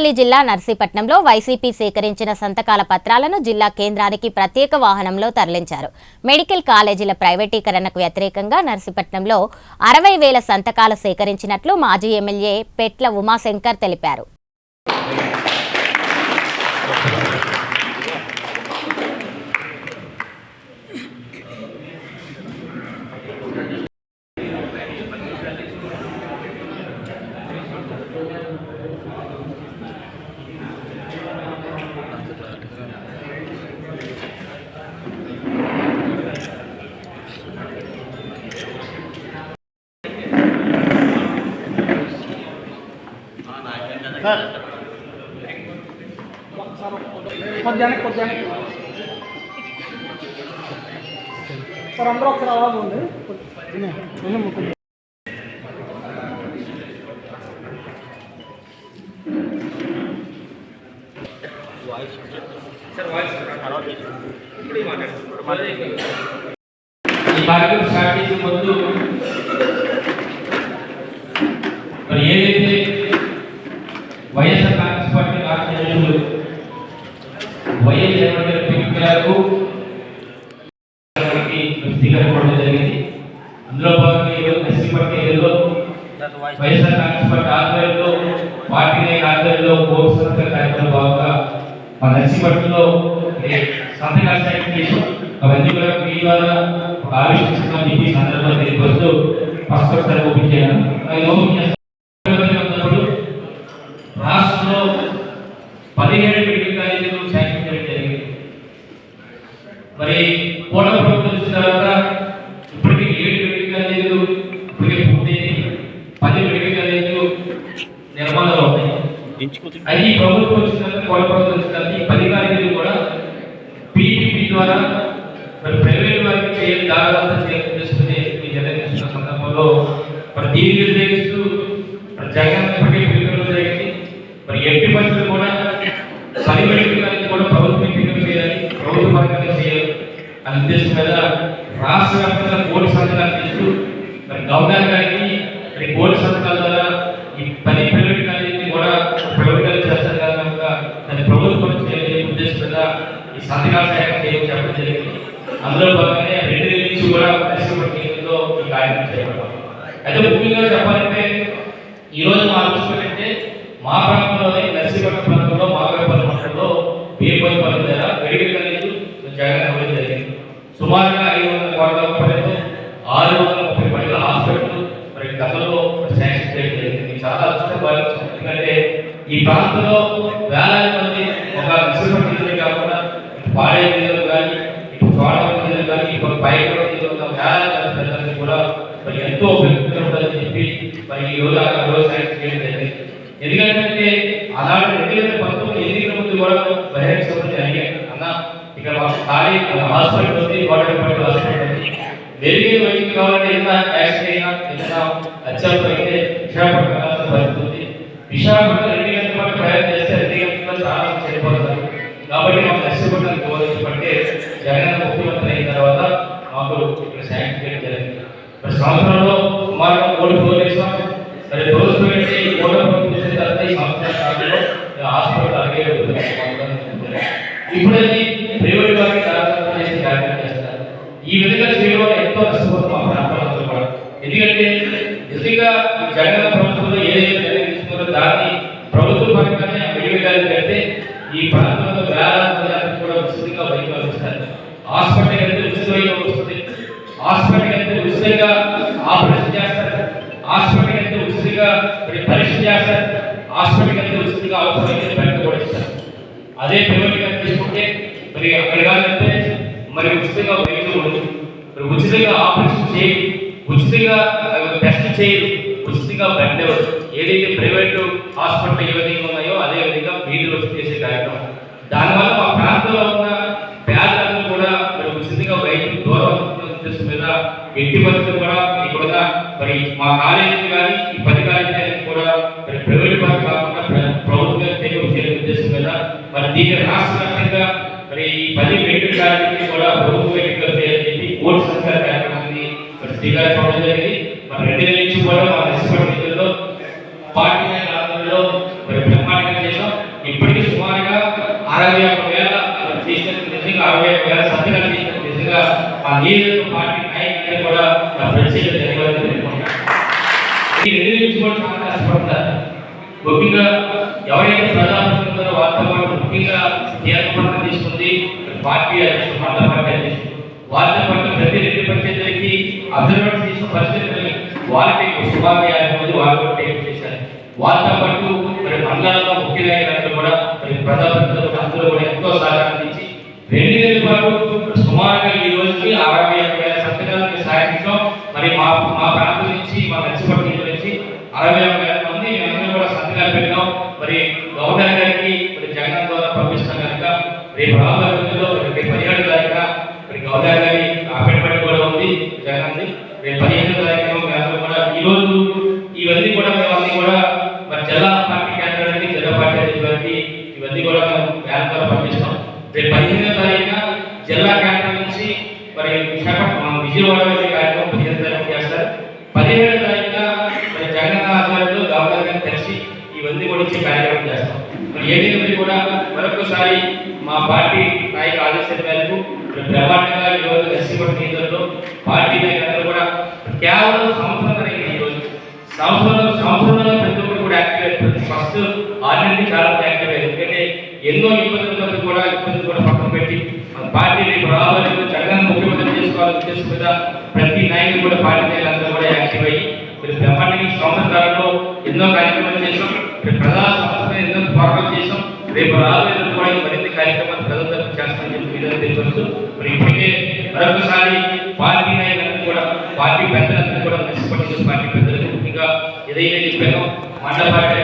అనకాపల్లి జిల్లా నర్సీపట్నంలో వైసీపీ సేకరించిన సంతకాల పత్రాలను జిల్లా కేంద్రానికి ప్రత్యేక వాహనంలో తరలించారు. మెడికల్ కాలేజీల ప్రైవేటీకరణకు వ్యతిరేకంగా నర్సీపట్నంలో అరవై వేల సంతకాలు సేకరించినట్లు మాజీ ఎమ్మెల్యే పెట్ల ఉమాశంకర్ తెలిపారు. కొద్దిగా కొద్దిగా సార్ అందరూ ఒకసారి అలాగే ఉంది నేను ముఖ్యం ఈ కార్యక్రమం స్టార్ట్ చేసే ముందు మరి ఏదైతే వైఎస్ఆర్ కాంగ్రెస్ పార్టీ రాష్ట్ర అధ్యక్షులు వైఎస్ జగన్ గారి జరిగింది. అందులో భాగంగా ఎస్సీ పార్టీ ఏదో వైఎస్ఆర్ కాంగ్రెస్ పార్టీ ఆధ్వర్యంలో పార్టీ నాయకుల ఆధ్వర్యంలో కోర్టు సంస్థ కార్యక్రమంలో భాగంగా మన నర్సీపట్నంలో సంతకాల సేకరణ చేసి అవన్నీ కూడా మీ ద్వారా ఒక చెప్పి సందర్భంలో తెలియపరుస్తూ ఫస్ట్ ఒకసారి ఓపెన్ చేయాలి. రాష్ట్రంలో పదిహేడు ఎంచుకోవచ్చు. అది ప్రభుత్వం వచ్చిన తర్వాత కోట ప్రభుత్వం ఈ పది కాలేజీలు కూడా పీపీపీ ద్వారా మరి ప్రైవేట్ వారికి చేయాలి దాదాపు చేయాలని చేసుకుని ఈ జగన్ సందర్భంలో మరి దీన్ని వ్యతిరేకిస్తూ మరి జగన్ ఇప్పటికే పిలుపులో జరిగింది. మరి ఎంపీ పరిస్థితులు కూడా పని కూడా ప్రభుత్వం ఎంపికలు చేయాలి ప్రభుత్వ పరంగా చేయాలి అనే ఉద్దేశం మీద రాష్ట్ర వ్యాప్తంగా కోటి సంతకాలు చేస్తూ మరి గవర్నర్ గారికి మరి కోటి సంతకాల ద్వారా ఈ పని ప్రైవేట్ కాలేజీని కూడా ప్రైవేట్ కాలేజీ చేస్తారు కనుక దాన్ని ప్రభుత్వం చేయాలి ఉద్దేశం మీద ఈ సంతకాల సేకరణ చేయడం చెప్పడం జరిగింది అందులో భాగంగానే రెండు నుంచి కూడా పరిశ్రమ కేంద్రంలో ఈ కార్యక్రమం చేపట్టాం అయితే ముఖ్యంగా చెప్పాలంటే ఈరోజు మా దృష్టి పెట్టే మా ప్రాంతంలోనే నర్సీపట్నం ప్రాంతంలో మాగరపల్లి మండలంలో బీర్పల్లి ధర మెడికల్ కాలేజ్ జగన్ అవ్వడం జరిగింది. సుమారుగా ఐదు వందల కోట్ల రూపాయలతో ఆరు వందల ముప్పై పడగల హాస్పిటల్ మరి గతంలో శాంక్షన్ చేయడం జరిగింది. చాలా అదృష్టం భావిస్తాం ఎందుకంటే ఈ ప్రాంతంలో వేలాది మంది ఒక నర్సీపట్నం కాకుండా ఇటు కానీ ఉన్న వేలాది ప్రజలకి కూడా మరి ఎంతో ఉపయోగకరంగా చెప్పి మరి ఈ రోజు ఆ వ్యవసాయం చేయడం జరిగింది ఎందుకంటే అలాంటి రెండు వేల పంతొమ్మిది ఎన్నికల ముందు కూడా బహిరంగ సభలు జరిగాయి అన్న ఇక్కడ మాకు ఖాళీ హాస్పిటల్ ఉంది గోడ హాస్పిటల్ ఉంది మెరుగైన వైద్యం కావాలంటే ఎంత యాక్సిడెంట్ అయినా ఎంత అత్యవసరం అయితే విశాఖపట్నం వెళ్ళాల్సిన విశాఖపట్నం రెండు గంటల పాటు ప్రయాణం చేస్తే రెండు గంటల చాలా చనిపోతారు కాబట్టి మాకు నష్టపట్టానికి గౌరవించబట్టే జగన్ ముఖ్యమంత్రి అయిన తర్వాత మాకు ఇక్కడ శాంక్షన్ చేయడం జరిగింది. మరి సంవత్సరంలో సుమారుగా మూడు ఫ్లోర్ వేసాం మరి రోజు పెట్టి మూడో చేసిన తర్వాత ఈ సంవత్సరం కాలంలో హాస్పిటల్ అలాగే ఇప్పుడైతే ప్రైవేట్ వారికి దాదాపు చేసి కార్యక్రమం చేస్తారు. ఈ విధంగా చేయడం ఎంతో నష్టపోతాం మా ప్రాంతాలందరూ కూడా. ఎందుకంటే నిజంగా జగన్ ప్రభుత్వంలో ఏదైతే నిర్ణయం దాన్ని ప్రభుత్వ పరంగానే విడివిడాలి పెడితే ఈ ప్రాంతంలో వేలాది కూడా విస్తృతంగా వైద్యం హాస్పిటల్ అయితే వస్తుంది. హాస్పిటల్ అయితే ఉచితంగా ఆపరేషన్ చేస్తారు. హాస్పిటల్ అయితే ఉచితంగా పరీక్ష చేస్తారు. హాస్పిటల్ అయితే ఉచితంగా అవసరమైతే బయట కూడా ఇస్తారు. అదే ప్రైవేట్గా తీసుకుంటే మరి అక్కడ కాదంటే మరి ఉచితంగా వైద్యం ఉండదు మరి ఉచితంగా ఆపరేషన్ చేయి ఉచితంగా టెస్ట్ చేయరు ఉచితంగా బయట ఏదైతే ప్రైవేట్ హాస్పిటల్ ఏ విధంగా ఉన్నాయో అదే విధంగా వీధులు వచ్చి చేసే కార్యక్రమం. దానివల్ల మా ప్రాంతంలో ఉన్న పేదలందరూ కూడా మరి ఉచితంగా వైద్యం దూరం అవుతున్న ఉద్దేశం మీద ఎట్టి పరిస్థితులు కూడా ఇక్కడ మరి మా కాలేజీ కానీ ఈ పది కాలేజీ కూడా మరి ప్రైవేట్ పరం కాకుండా ప్రభుత్వం తెలియ చేసే ఉద్దేశం మీద మరి దీన్ని రాష్ట్ర వ్యాప్తంగా మరి ఈ పది మెడికల్ కాలేజీ కూడా ప్రభుత్వ మెడికల్ చేయాలని చెప్పి కోర్టు సంచార కార్యక్రమాన్ని మరి శ్రీకారం చూడడం జరిగింది. మరి రెండు నెలల నుంచి కూడా మా నర్సిపల్లి జిల్లాలో పార్టీ నాయకుల ఆధ్వర్యంలో మరి బ్రహ్మాండంగా చేసాం ఇప్పటికీ సుమారుగా అరవై ఒక వేల చేసిన అరవై ఒక వేల సంతకాలు చేసిన నిజంగా మా నియోజక పార్టీ కూడా నా ఫ్రెండ్స్ ధన్యవాదాలు తెలుపుకుంటున్నాను ఈ రెండు నుంచి కూడా చాలా కష్టపడతారు ముఖ్యంగా ఎవరైతే ప్రజాప్రతినిధులు వారితో పాటు ముఖ్యంగా కీలక తీసుకుంది పార్టీ అధ్యక్షుడు మండల పార్టీ అధ్యక్షుడు వారితో పాటు ప్రతి రెండు పంచాయతీలకి అబ్జర్వేషన్ చేసిన పరిస్థితులని వారికి శుభాభియాన్ని వారు టేక్ చేశారు వారితో పాటు మరి మండలంలో ముఖ్య నాయకులందరూ కూడా మరి ప్రజాప్రతినిధులు అందరూ కూడా ఎంతో సహకారం ఇచ్చి రెండు వేల పాటు సుమారుగా ఈ రోజుకి అరవై ఐదు వేల సంతకాలను సాధించాం మరి మా మా ప్రాంతం నుంచి మా నచ్చిపట్టి నుంచి అరవై ఒక వేల మంది కూడా సంతకాలు పెట్టాం మరి గవర్నర్ గారికి మరి జగన్ ద్వారా పంపిస్తాం కనుక రేపు రాబోయే రోజుల్లో రేపు పదిహేడు తారీఖున మరి గవర్నర్ గారి అపాయింట్మెంట్ కూడా ఉంది. జగన్ రేపు పదిహేను తారీఖున మేమందరం కూడా ఈ రోజు ఇవన్నీ కూడా మేమన్నీ కూడా మరి జిల్లా పార్టీ కేంద్రానికి జిల్లా పార్టీ అధికారికి ఇవన్నీ కూడా మేము వ్యాన్ ద్వారా పంపిస్తాం. రేపు పదిహేనో తారీఖున జిల్లా కేంద్రం నుంచి మరి విశాఖపట్నం విజయవాడ వెళ్ళే కార్యక్రమం పదిహేను తారీఖు చేస్తారు. పదిహేడు తారీఖు కలిసి ఇవన్నీ కూడా ఇచ్చే కార్యక్రమం చేస్తాం. మరి ఏదైనా కూడా మరొకసారి మా పార్టీ నాయక ఆదేశాల మేరకు బ్రహ్మాండంగా ఈరోజు ఎస్సీ ఎస్సీపట్టి నిధుల్లో పార్టీ నాయకులందరూ కూడా కేవలం సంవత్సరం ఈ రోజు సంవత్సరంలో సంవత్సరంలో ప్రతి ఒక్కరు కూడా యాక్టివ్ అయిపోతుంది ఫస్ట్ ఆర్డినరీ చాలా యాక్టివ్ అయ్యారు. ఎందుకంటే ఎన్నో ఇబ్బందులతో కూడా ఇబ్బందులు కూడా పక్కన పెట్టి మన పార్టీ రేపు రావాలి జగన్ ముఖ్యమంత్రి చేసుకోవాలని ఉద్దేశం మీద ప్రతి నాయకుడు కూడా పార్టీ నాయకులందరూ కూడా యాక్టివ్ అయ్యి మీరు బ్రహ్మాండంగా సంవత్సరాల్లో ఎన్నో కార్యక్రమాలు చేసాం రేపు ప్రధాన సంవత్సరం ఎన్నో పోరాటాలు చేసాం రేపు రాబోయే కూడా మరిన్ని కార్యక్రమాలు ప్రజల చేస్తామని చెప్పి విధానం తెలియవచ్చు మరి ఇప్పటికే మరొకసారి పార్టీ నాయకులకు కూడా పార్టీ పెద్దలందరూ కూడా నష్టపడి పార్టీ పెద్దలకు ముఖ్యంగా ఏదైనా చెప్పానో. మండల పార్టీ